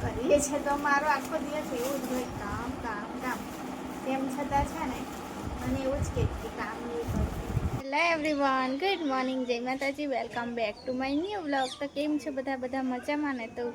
કરીએ છીએ તો મારો આખો દિવસ એવું જ હોય, કામ કામ કામ. તેમ છતાં છે ને, મને એવું જ કે કે કામ નહીં કરું હેલો એવરીવન ગુડ મોર્નિંગ જય માતાજી. Welcome back to my new blog તો કેમ છે બધા? બધા મજામાં ને? તો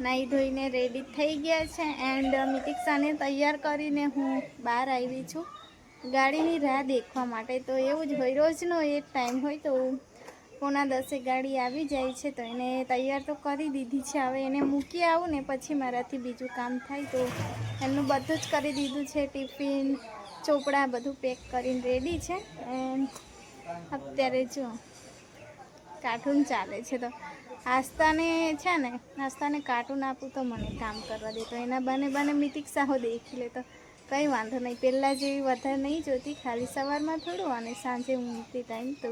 નાહી ધોઈને રેડી થઈ ગયા છે એન્ડ મિતિક્ષાને તૈયાર કરીને હું બહાર આવી છું. ગાડીની રાહ દેખવા માટે તો એવું જ હોય, રોજનો એ ટાઈમ હોય તો પોણા દસે ગાડી આવી જાય છે તો એને તૈયાર તો કરી દીધી છે. હવે એને મૂકી આવું ને પછી મારાથી બીજું કામ થાય તો એમનું બધું જ કરી દીધું છે. ટિફિન, ચોપડા બધું પેક કરીને રેડી છે. એન્ડ અત્યારે જો કાર્ટૂન ચાલે છે તો આસ્તાને છે ને આસ્તાને કાર્ટૂન આપું તો મને કામ કરવા દે. તો એના બને બને સાહો દેખી લે તો કંઈ વાંધો નહીં. પહેલાં જેવી વધારે નહીં જોતી, ખાલી સવારમાં થોડું અને સાંજે ઊંઘતી ટાઈમ તો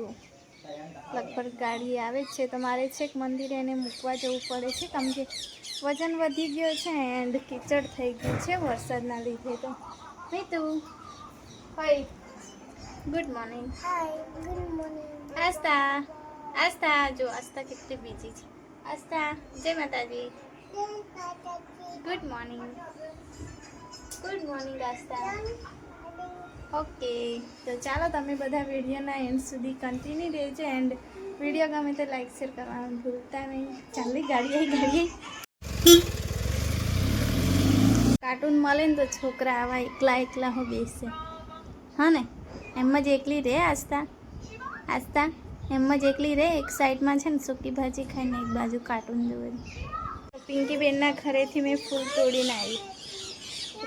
લગભગ ગાડી આવે જ છે. તો મારે છેક મંદિરે એને મૂકવા જવું પડે છે. કેમ કે વજન વધી ગયો છે એન્ડ કિચડ થઈ ગયું છે વરસાદના લીધે તો. નહીં તું? હોય good morning hi good morning Aastha Aastha જો આસ્તા કેટલી બીજી છે. આસ્તા જય માતાજી. Good morning good morning Aastha okay, તો ચાલો તમે બધા વિડીયોના એન્ડ સુધી કન્ટિન્યુ રહેજો એન્ડ વીડિયો ગમે તો લાઈક શેર કરવાનું ભૂલતા નહીં. ચાલી, ગાડીએ ગાડીએ. ગાડી કાર્ટૂન મળે ને તો છોકરા આવા એકલા એકલા હો બેસે. હા ને? એમ જ એકલી રહે આસ્તા આસ્તા એમ જ એકલી રહે એક સાઈડમાં છે ને સૂકી ભાજી ખાઈને એક બાજુ કાર્ટૂન જોવે પિંકી બેનના ઘરેથી મેં ફૂલ તોડીને આવી.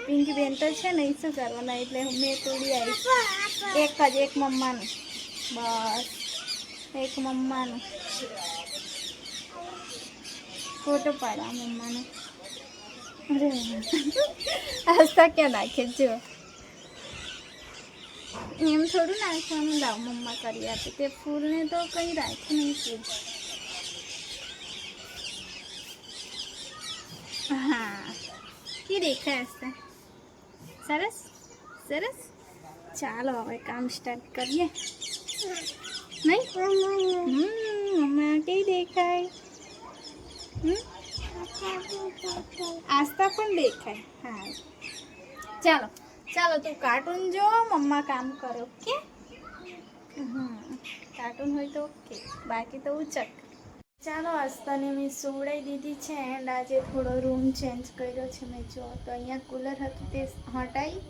તો પિંકી બેન તો છે ને એ શું કરવાના? એટલે મેં તોડી આવી એક જ, એક મમ્માનું. બસ. એક મમ્માનું. ફોટો પાડવા મમ્માનો. હસતા ક્યાં નાખે, જો. એમ થોડું નાખવાનું લાવ મમ્મા કરી આપે. તે ફૂલને તો કંઈ રાખ્યું નહીં હા. કી દેખાય હશે? સરસ? સરસ? ચાલો હવે કામ સ્ટાર્ટ કરીએ. નહીં? હમ મમ્મા કઈ દેખાય? આસ્તા પણ દેખાય. હા. ચાલો ચાલો તું કાર્ટૂન જો, મમ્મા કામ કરો ઓકે હમ કાર્ટૂન હોય તો ઓકે બાકી તો ઉચક. ચાલો આસ્તાને મેં સુવડાવી દીધી છે એન્ડ આજે થોડો રૂમ ચેન્જ કર્યો છે મેં જો. તો અહીંયા કુલર હતું તે હટાવી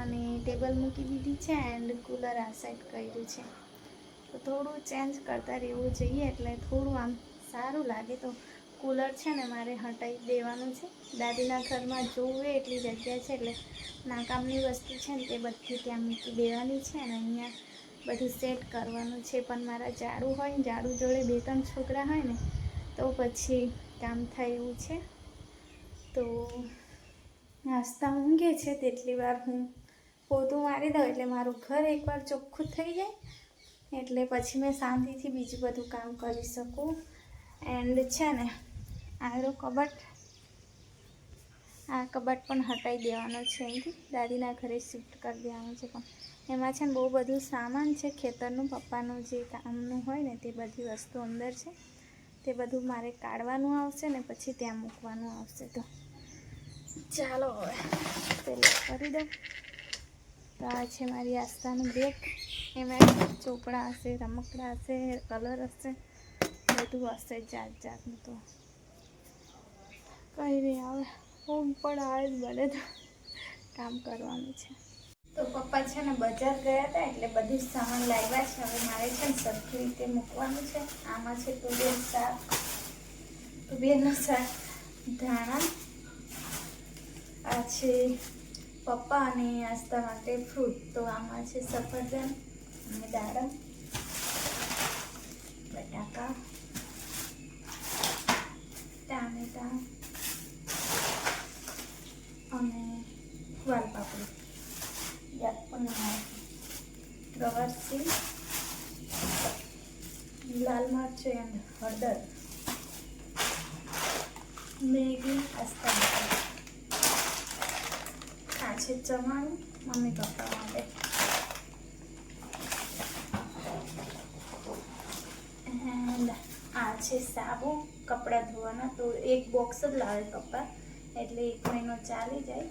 અને ટેબલ મૂકી દીધી છે એન્ડ કુલર આ સાઈડ કર્યું છે. તો થોડું ચેન્જ કરતા રહેવું જોઈએ એટલે થોડું આમ સારું લાગે. તો કુલર છે ને મારે હટાવી દેવાનું છે. દાદીના ઘરમાં જોવે એટલી જગ્યા છે એટલે નાકામની વસ્તુ છે ને તે બધી ત્યાં મૂકી દેવાની છે અને અહીંયા બધું સેટ કરવાનું છે, પણ મારા ઝાડુ હોય ને, ઝાડુ જોડે બે ત્રણ છોકરા હોય ને, તો પછી કામ થાય એવું છે. તો નાસ્તા ઊંઘે છે તેટલી વાર હું પોતું મારી દઉં, એટલે મારું ઘર એકવાર ચોખ્ખું થઈ જાય, એટલે પછી મેં શાંતિથી બીજું બધું કામ કરી શકું. એન્ડ છે ને આરો કબાટ આ કબાટ પણ હટાવી દેવાનો છે અહીંથી. દાદીના ઘરે શિફ્ટ કરી દેવાનું છે પણ. એમાં છે ને બહુ બધું સામાન છે, ખેતરનું, પપ્પાનું જે કામનું હોય ને તે બધી વસ્તુ અંદર છે. તે બધું મારે કાઢવાનું આવશે ને પછી ત્યાં મૂકવાનું આવશે તો. ચાલો હવે, પેલા કરી દઉં. તો આ છે મારી આસ્થાનું બેગ એમાં ચોપડા હશે, રમકડા હશે કલર હશે, બધું હશે જાત જાતનું તો. કંઈ નહીં આવે ઊંઘ પણ આવે જ તો કામ કરવાનું છે. તો પપ્પા છે ને બજાર ગયા હતા એટલે બધું જ સામાન લાવ્યા છે. હવે મારે છે ને સરખી રીતે મૂકવાનું છે. આમાં છે તુવેર શાક, તુવેરનું શાક, ધાણા, આ છે પપ્પા અને આસ્તા માટે ફ્રૂટ તો આમાં છે સફરજન અને દાડમ. હળદર મેગી આસ્તા આ છે ચવાણું મમ્મી પપ્પા માટે એન્ડ આ છે સાબુ કપડાં ધોવાના તો એક બોક્સ જ લાવે પપ્પા. એટલે એક મહિનો ચાલી જાય.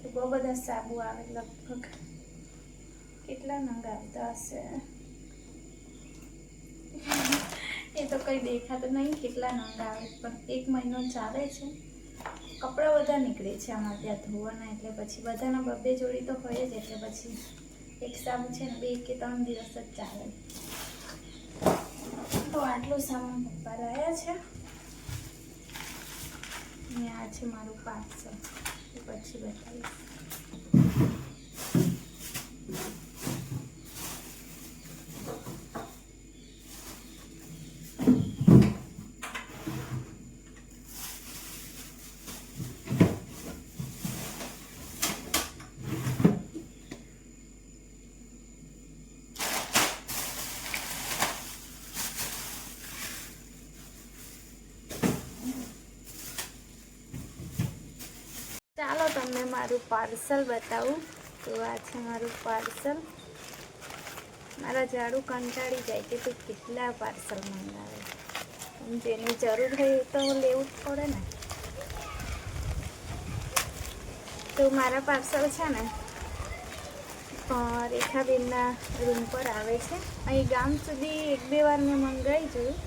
તો બહુ બધા સાબુ આવે લગભગ. કેટલા નંગ આવતા હશે એ તો કંઈ દેખાતું નહીં, કેટલા નંગ આવે. પણ એક મહિનો ચાલે છે. કપડાં બધા નીકળે છે આમાં ત્યાં ધોવાના એટલે પછી બધાના બબ્બે જોડી તો હોય જ, એટલે પછી એક સામ છે ને બે કે ત્રણ દિવસ જ ચાલે. તો આટલું સામાન પપ્પા રહ્યા છે. ને આ છે મારું પાર્સલ પછી બતાવીશ ચાલો તમને મારું પાર્સલ બતાવું. તો આ છે મારું પાર્સલ. મારા ઝાડુ કંટાળી જાય કે તું કેટલા પાર્સલ મંગાવે? જેની જરૂર હોય તો લેવું જ પડે ને. તો મારા પાર્સલ છે ને રેખાબેનના રૂમ પર આવે છે. અહીં ગામ સુધી એક બે વાર મેં મંગાવી જોયું.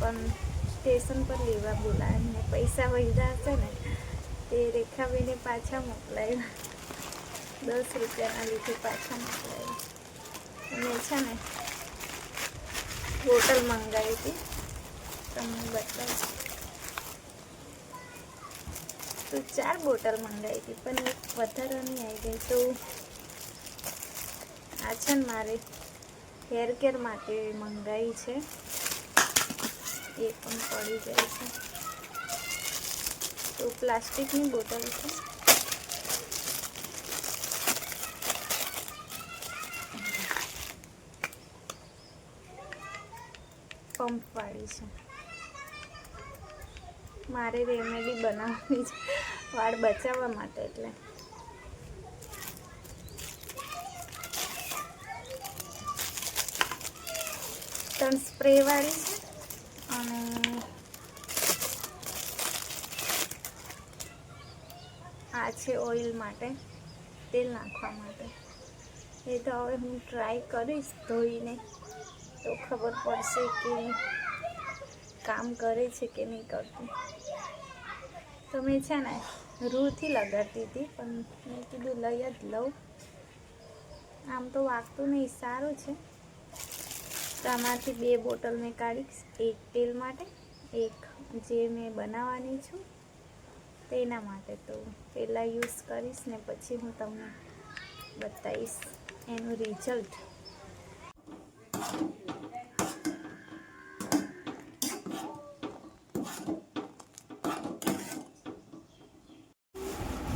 પણ સ્ટેશન પર લેવા બોલાવે ને પૈસા વધ્યા હશે ને. તે રેખાબેને પાછા મોકલાવ્યા દસ રૂપિયાના લીધે પાછા મોકલાવ્યા અને છે ને, બોટલ મંગાવી હતી. તમને બતાવું. તો ચાર બોટલ મંગાવી હતી, પણ એક વધારાની આવી ગઈ. તો આ છે ને મારે હેર કેર માટે મંગાવી છે. એ પણ પડી જાય છે. તો પ્લાસ્ટિકની બોટલ છે. પંપ વાળી છે. મારે રેમેડી બનાવવાની છે. વાળ બચાવવા માટે એટલે. ત્રણ સ્પ્રે વાળી છે અને આ છે ઓઇલ માટે, તેલ નાખવા માટે. એ તો હવે હું ટ્રાય કરીશ ધોઈને. તો ખબર પડશે કે કામ કરે છે કે નહીં કરતું. તો મેં છે ને રૂથી લગાડતી હતી, પણ મેં કીધું લઈ જ લઉં. આમ તો વાગતું નહીં, સારું છે. તો આમાંથી બે બોટલ મેં કાઢીશ એક તેલ માટે, એક જે મેં બનાવવાની છું તેના માટે તો પહેલાં યુઝ કરીશ ને પછી હું તમને બતાવીશ એનું રિઝલ્ટ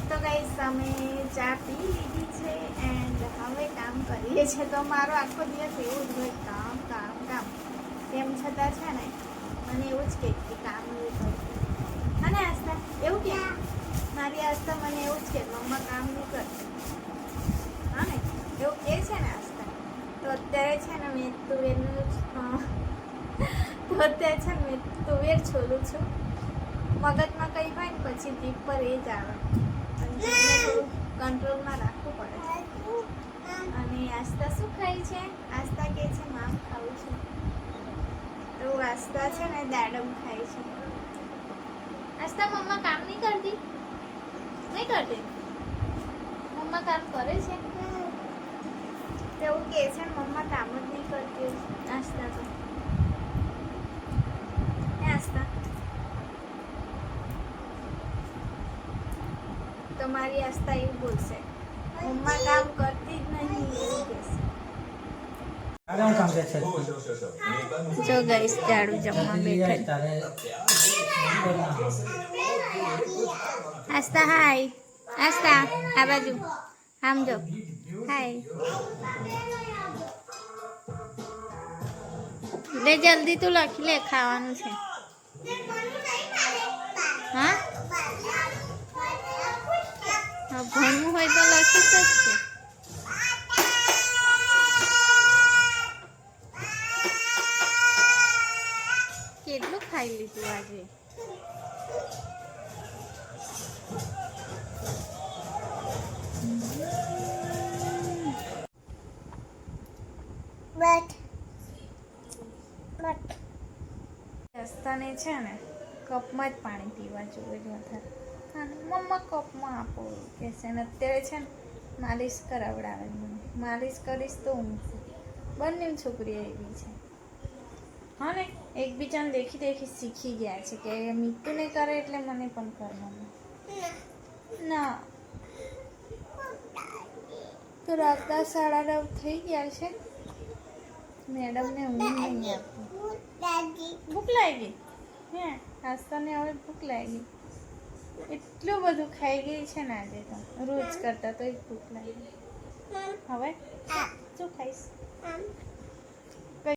તો ગાઈસ અમે ચા પી લીધી છે એન્ડ હવે કામ કરીએ છીએ. તો મારો આખો દિવસ એવું જ હોય, કામ કામ કામ. તેમ છતાં છે ને, મને એવું જ કે કામ નહીં અને આસ્થા, એવું કે? મારી આસ્થા મને એવું જ કે, મમ્મા કામ નહીં કરતી હા ને? એવું કે છે ને આસ્થા? તો અત્યારે છે ને મેં તુવેરનું તો અત્યારે છે ને મેં તુવેર છોલું છું. મગજમાં કંઈ હોય ને પછી જીભ પર એ જ આવે. થોડું કંટ્રોલમાં રાખવું પડે અને આસ્તા શું ખાય છે? આસ્થા કે છે, મામ ખાવું છે. તો આસ્તા છે ને દાડમ ખાય છે. આસ્તા મમ્મા કામ નહીં કરતી? નહીં કરતી? મમ્મા કામ કરે છે? તેવું કે છે મમ્મા કામ જ નહીં કરતી. આસ્તા તો. તમારી આસ્થા એવું બોલશે. મમ્મા કામ કરતી જ નહીં એવું કહેશે આરામ કામ છે છે જો ગઈશ ઝાડુ જમવા બેઠા તારે આસ્તા હાય આસ્તા આ બાજુ આમ જો હાય લે જલ્દી તું લખી લે ખાવાનું છે હા હા, ભણવું હોય તો લખી શકશે ખાઈ લીધું આજે. રસ્તાને છે ને કપમાં જ પાણી પીવા જોઈએ વધારે. અને મમ્મા કપમાં આપો કે છે ને અત્યારે છે ને માલિશ કરાવડાવે મને. માલિશ કરીશ તો હું બંને છોકરી આવી છે. હા ને? એકબીજાને દેખી દેખી શીખી ગયા છે કે મીતુને કરે એટલે મને પણ કરવાનું. ના. તો રાતના સાડા નવ થઈ ગયા છે. મેડમને ઊંઘ નહીં આપતી ભૂખ લાગી. હે નાસ્તાને હવે ભૂખ લાગી. એટલું બધું ખાઈ ગઈ છે ને આજે તો. રોજ કરતા તો ભૂખ લાગી. હવે? શું ખાઈશ.